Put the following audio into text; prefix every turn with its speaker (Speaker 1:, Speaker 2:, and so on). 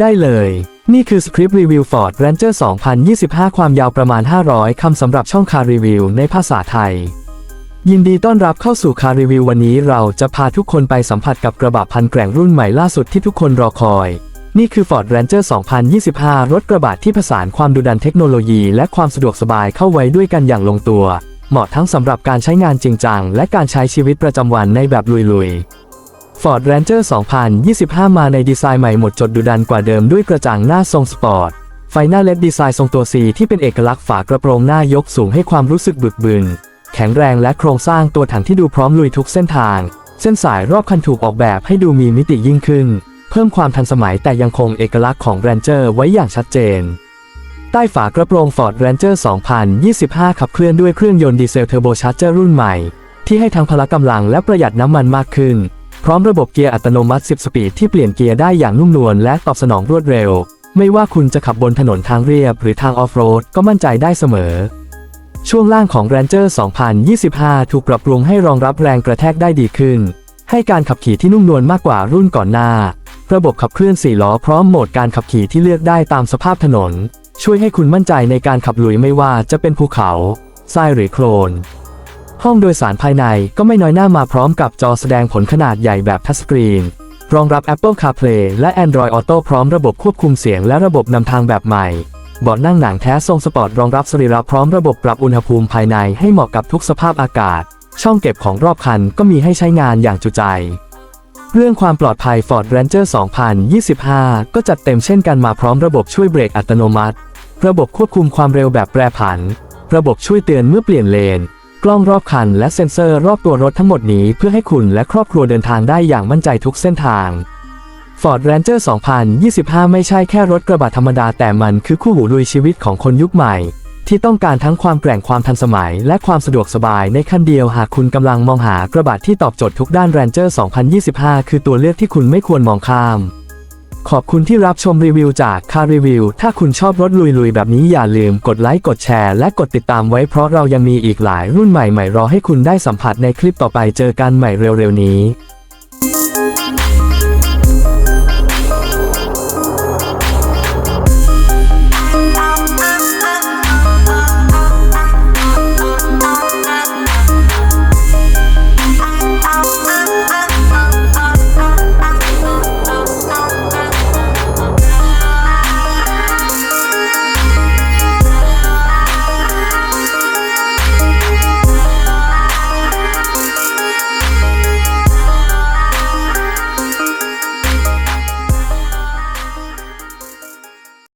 Speaker 1: ได้เลย นี่คือสคริปต์รีวิว Ford Ranger 2025 ความยาวประมาณ 500 คำสำหรับช่องคารีวิวในภาษาไทย ยินดีต้อนรับเข้าสู่คารีวิววันนี้เราจะพาทุกคนไปสัมผัสกับกระบะพันแกร่งรุ่นใหม่ล่าสุดที่ทุกคนรอคอย นี่คือ Ford Ranger 2025 รถกระบะที่ผสานความดุดันเทคโนโลยี และความสะดวกสบายเข้าไว้ด้วยกันอย่างลงตัว เหมาะทั้งสำหรับการใช้งานจริงจังและการใช้ชีวิตประจำวันในแบบลุยๆ Ford Ranger 2025 มาในดีไซน์ใหม่หมดจดดุดันกว่าเดิมด้วยกระจังหน้าทรงสปอร์ต ไฟหน้าเล็ดดีไซน์ทรงตัว C ที่เป็นเอกลักษณ์ฝากระโปรงหน้ายกสูงให้ความรู้สึกบึกบึน แข็งแรงและโครงสร้างตัวถังที่ดูพร้อมลุยทุกเส้นทาง เส้นสายรอบคันถูกออกแบบให้ดูมีมิติยิ่งขึ้น เพิ่มความทันสมัยแต่ยังคงเอกลักษณ์ของ Ranger ไว้อย่างชัดเจน ใต้ฝากระโปรง Ford Ranger 2025 ขับเคลื่อนด้วยเครื่องยนต์ดีเซลเทอร์โบชาร์เจอร์รุ่นใหม่ ที่ให้ทั้งพละกำลังและประหยัดน้ำมันมากขึ้น พร้อมระบบเกียร์อัตโนมัติ 10 สปีดที่เปลี่ยนเกียร์ได้อย่างนุ่มนวลและตอบสนองรวดเร็ว ไม่ว่าคุณจะขับบนถนนทางเรียบหรือทางออฟโรดก็มั่นใจได้เสมอ ช่วงล่างของ Ranger 2025 ถูกปรับปรุงให้รองรับแรงกระแทกได้ดีขึ้น ให้การขับขี่ที่นุ่มนวลมากกว่ารุ่นก่อนหน้า ระบบขับเคลื่อน4ล้อพร้อมโหมดการขับขี่ที่เลือกได้ตามสภาพถนน ช่วยให้คุณมั่นใจในการขับลุยไม่ว่าจะเป็นภูเขาทรายหรือโคลน ห้องโดยสารภายในก็ไม่น้อยหน้ามาพร้อมกับจอแสดงผลขนาดใหญ่แบบทัชสกรีน รองรับ Apple CarPlay และ Android Auto พร้อมระบบควบคุมเสียงและระบบนำทางแบบใหม่เบาะนั่งหนังแท้ทรงสปอร์ตรองรับสรีระพร้อมระบบปรับอุณหภูมิภายในให้เหมาะกับทุกสภาพอากาศ ช่องเก็บของรอบคันก็มีให้ใช้งานอย่างจุใจ เรื่องความปลอดภัย Ford Ranger 2025 ก็จัดเต็มเช่นกันมาพร้อมระบบช่วยเบรกอัตโนมัติ ระบบควบคุมความเร็วแบบแปรผัน ระบบช่วยเตือนเมื่อเปลี่ยนเลน กล้องรอบคันและเซ็นเซอร์รอบตัวรถทั้งหมดนี้เพื่อให้คุณและครอบครัวเดินทางได้อย่างมั่นใจทุกเส้นทาง Ford Ranger 2025 ไม่ใช่แค่รถกระบะธรรมดาแต่มันคือคู่หูลุยชีวิตของคนยุคใหม่ ที่ต้องการทั้งความแกร่งความทันสมัย และความสะดวกสบายในคันเดียวหากคุณกำลังมองหากระบะที่ตอบโจทย์ทุกด้าน Ranger 2025 คือตัวเลือกที่คุณไม่ควรมองข้าม ขอบคุณที่รับชมรีวิวจากคารีวิว ถ้าคุณชอบรถลุยๆ แบบนี้อย่าลืมกดไลค์ กดแชร์ และกดติดตามไว้เพราะเรายังมีอีกหลายรุ่นใหม่ๆ รอให้คุณได้สัมผัสในคลิปต่อไปเจอกันใหม่เร็วๆนี้